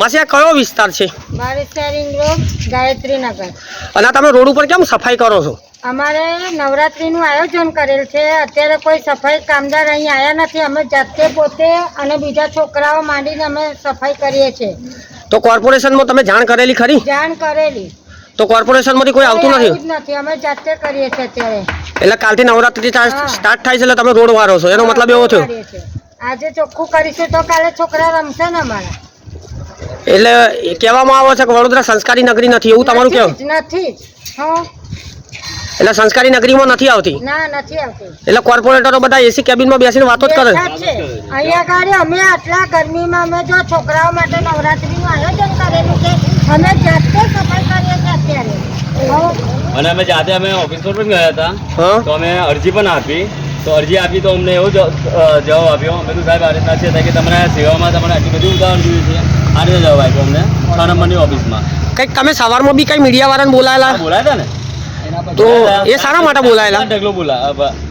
માસી આ કયો વિસ્તાર છે? ગાયત્રી નગર અને તમે રોડ ઉપર કેમ સફાઈ કરો છો? અમારે નવરાત્રીનું આયોજન કરેલ છે. અત્યારે કોઈ સફાઈ કામદાર અહીં આવ્યા નથી. અમે જાતે પોતે અને બીજા છોકરાઓ માંડીને અમે સફાઈ કરીએ છીએ. તો કોર્પોરેશનમાં તમે જાણ કરેલી ખરી? જાણ કરેલી. તો કોર્પોરેશનમાંથી કોઈ આવતું નથી? નથી. અમે જાતે કરીએ છીએ અત્યારે. એટલે કાલથી નવરાત્રી સ્ટાર્ટ થાય છે એટલે તમે રોડ વારો છો. એનો મતલબ એવો થયો? આજે ચોખ્ખું કરીશું તો કાલે છોકરા રમશે ને અમારા. એટલે એ કહેવામાં આવે છે કે વડોદરા સંસ્કારી નગરી નથી એવું તમારું કેવું નથી એટલે સંસ્કારી નગરીમાં નથી આવતી? ના નથી આવતી. એટલે કોર્પોરેટરો બધા એસી કેબિનમાં બેસીને વાતો જ કરે છે? અહીંયા ગાડી અમે આટલા ગરમીમાં અમે જો છોકરાઓ માટે નવરાત્રીનું આયોજન કરેલું કે અમે જાતે સફાઈ કરીએ છીએ અત્યારે. અને અમે જાતે અમે ઓફિસ પર પણ ગયા હતા. તો અમે અરજી પણ આપી. તો અરજી આપી તો અમને એવો જવાબ આપ્યો. અમે તો સાહેબ આ રીતના છે કે તમારા સેવામાં તમારે આટલી બધું ઉદાહરણ જોઈએ છે. આ રીતે જવાબ આપ્યો અમને. છ નંબરની ઓફિસમાં. કંઈક તમે સવારમાં બી કઈ મીડિયાવાળાને બોલાયેલા? બોલાયા હતા ને. તો એ સારા માટે બોલાયેલા? ઢગલો બોલા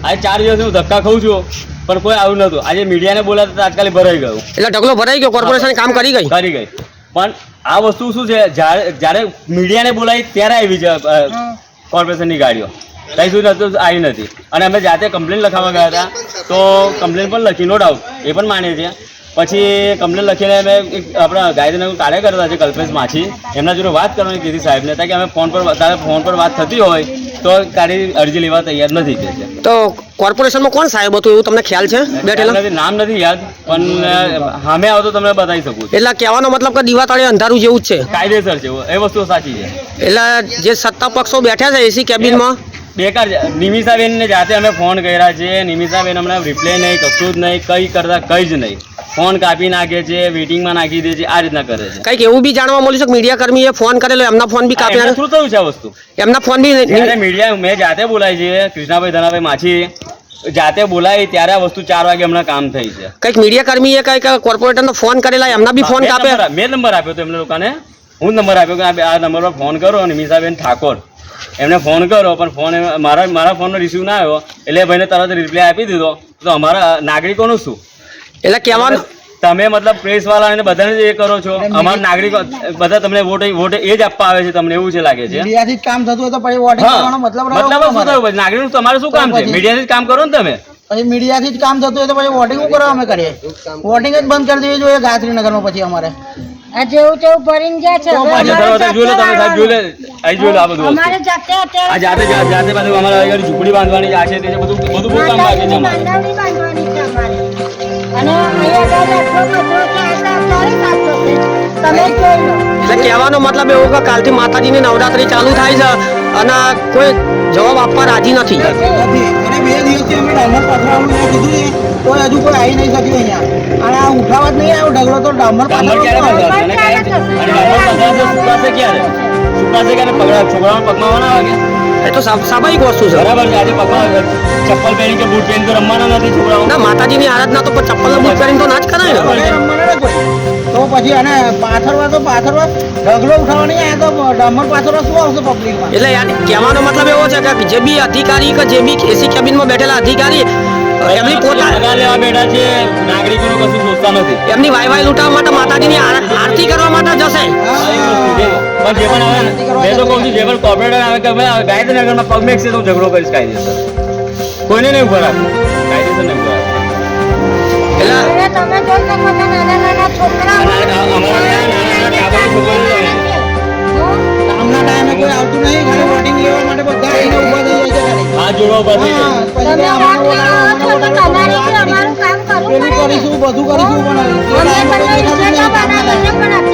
આજે ચાર દિવસ હું ધક્કા ખાઉં છું પણ કોઈ આવ્યું નતું આજે મીડિયાને બોલાતા તાત્કાલિક ભરાઈ ગયું. એટલે ઢગલો ભરાઈ ગયો કોર્પોરેશન કામ કરી ગઈ? કરી ગઈ. પણ આ વસ્તુ શું છે જ્યારે જ્યારે મીડિયાને બોલાવી ત્યારે આવી છે કોર્પોરેશનની ગાડીઓ. કઈ સુધી નતું આવી નથી અને અમે જાતે કમ્પ્લેન લખાવવા ગયા હતા. તો કમ્પ્લેન પણ લખી નો ડાઉટ. એ પણ માનીએ છીએ પછી કમ્પ્લેન લખીને અમે આપણા ગાયત્રીનગર કાર્ય કરતા છે કલ્પેશ માછી એમના જોડે વાત કરવાની કીધી સાહેબને હતા કે અમે ફોન પર તારે ફોન પર વાત થતી હોય તો તારી અરજી લેવા તૈયાર નથી કે છે. તો કોર્પોરેશનમાં કોણ સાહેબ હતું એવું તમને ખ્યાલ છે બેઠેલા નામ નથી યાદ પણ સામે આવો તો તમને બતાવી શકું એટલે કહેવાનો મતલબ કે દિવાતાળે અંધારું જેવું જ છે? કાયદેસર છે એ વસ્તુ સાચી છે. એટલે જે સત્તા પક્ષો બેઠા છે એસી કેબિનમાં? બેકાર છે. નિમિષાબેનને જાતે અમે ફોન કર્યા છે નિમિષાબેન હમણાં રિપ્લે નહીં કશું જ નહીં કંઈ કરતા કંઈ જ નહીં. ફોન કાપી નાખે છે વેટિંગમાં નાખી દે છે આ રીતના કરે છે. કંઈક એવું બી જાણવા મળ્યું છે કે મીડિયા કર્મીએ ફોન કરેલો એમના ફોન બી કાપી નાખે શું થયું છે વસ્તુ. એમના ફોન બી જ્યારે મીડિયા મેં જાતે બોલાય છે કૃષ્ણાભાઈ ધનાભાઈ માછી જાતે બોલાય ત્યારે આ વસ્તુ ચાર વાગે હમણાં કામ થઈ છે. કંઈક મીડિયા કર્મીએ કોર્પોરેટર કોર્પોરેટરનો ફોન કરેલા એમના બી ફોન કાપે મેં નંબર આપ્યો હતો એમને લોકોને. હું નંબર આપ્યો કે આ નંબર પર ફોન કરો નિમિષાબેન ઠાકોર. એમને ફોન કરો પણ ફોન મારા મારા ફોનનો રિસીવ ના આવ્યો. એટલે ભાઈને તરત રિપ્લાય આપી દીધો. તો અમારા નાગરિકોનું શું? એટલે કહેવાનું તમે મતલબ પ્રેસ વાળાને બધાને જ એ કરો છો? અમારા નાગરિકો બધા તમને વોટ વોટ એ જ આપવા આવે છે તમને એવું છે લાગે છે? મીડિયાથી કામ થતું હોય તો પછી વોટ કરવાનો મતલબ મતલબ શું થયું પછી? નાગરિક તમારે શું કામ છે? મીડિયાથી જ કામ કરો ને તમે? પછી મીડિયાથી જ કામ થતું હોય તો પછી વોટિંગ શું કરવા અમે કરીએ? વોટિંગ જ બંધ કરી દેવી જોઈએ ગાયત્રીનગરમાં પછી અમારે. આ જેવું તેવું ભરીને ગયા છે. અમારે જાતે જાતે જાતે અમારા ઝૂંપડી બાંધવાની આ છે તે બધું બધું બહુ કામ બાંધવાની છે અમારે. અને એટલે કહેવાનો મતલબ એવો કે કાલથી માતાજીની નવરાત્રી ચાલુ થાય છે અને કોઈ જવાબ આપવા રાજી નથી. અને બે દિવસથી અમે ડામર પાથરવાનું કીધું હજુ કોઈ આવી નહીં શક્યું અહીંયા. અને આ ઉઠાવવા જ નહીં આવ્યો. ઢગલો તો ડામર ડામર ક્યારે સુકાશે ક્યારે? સુકાશે ક્યારે? પગડા છોકરાઓને પગમાં એ તો સ્વા- સ્વાભાવિક વસ્તુ છે. બરાબર છે આજે પગમાં ચપ્પલ પહેરી કે બૂટ પહેરી તો રમવાના નથી છોકરાઓ. ના માતાજીની આરાધના તો ચપ્પલ બૂટ પહેરીને તો ના જ કરાય. ને રમવાના તો પછી અને પાથરવા તો પાથરવા ઢગલો ઉઠાવવા નહીં તો ડામર પાથરવા શું આવશે પબ્લિકમાં એટલે યાર કહેવાનો મતલબ એવો છે કે જે બી અધિકારી કે જે બી એસી કેબિનમાં બેઠેલા અધિકારી એમની પોતા લેવા બેઠા છે નાગરિકોનું કશું સોચતા નથી. એમની વાય વાય લૂંટાવા માટે માતાજીની આર- આરતી કરવા માટે જશે. પણ જે પણ આવે મેં તો કહું છું જે પણ કોર્પોરેટર આવે કે ભાઈ આ ગાયત્રીનગરમાં પગ મેક્સે તો ઝઘડો કરીશ કાયદેસર. કોઈને નહીં ઊભા રાખું કાયદેસર નહીં ઊભા થઈ જાય. પેલું કરીશું બધું કરીશું પણ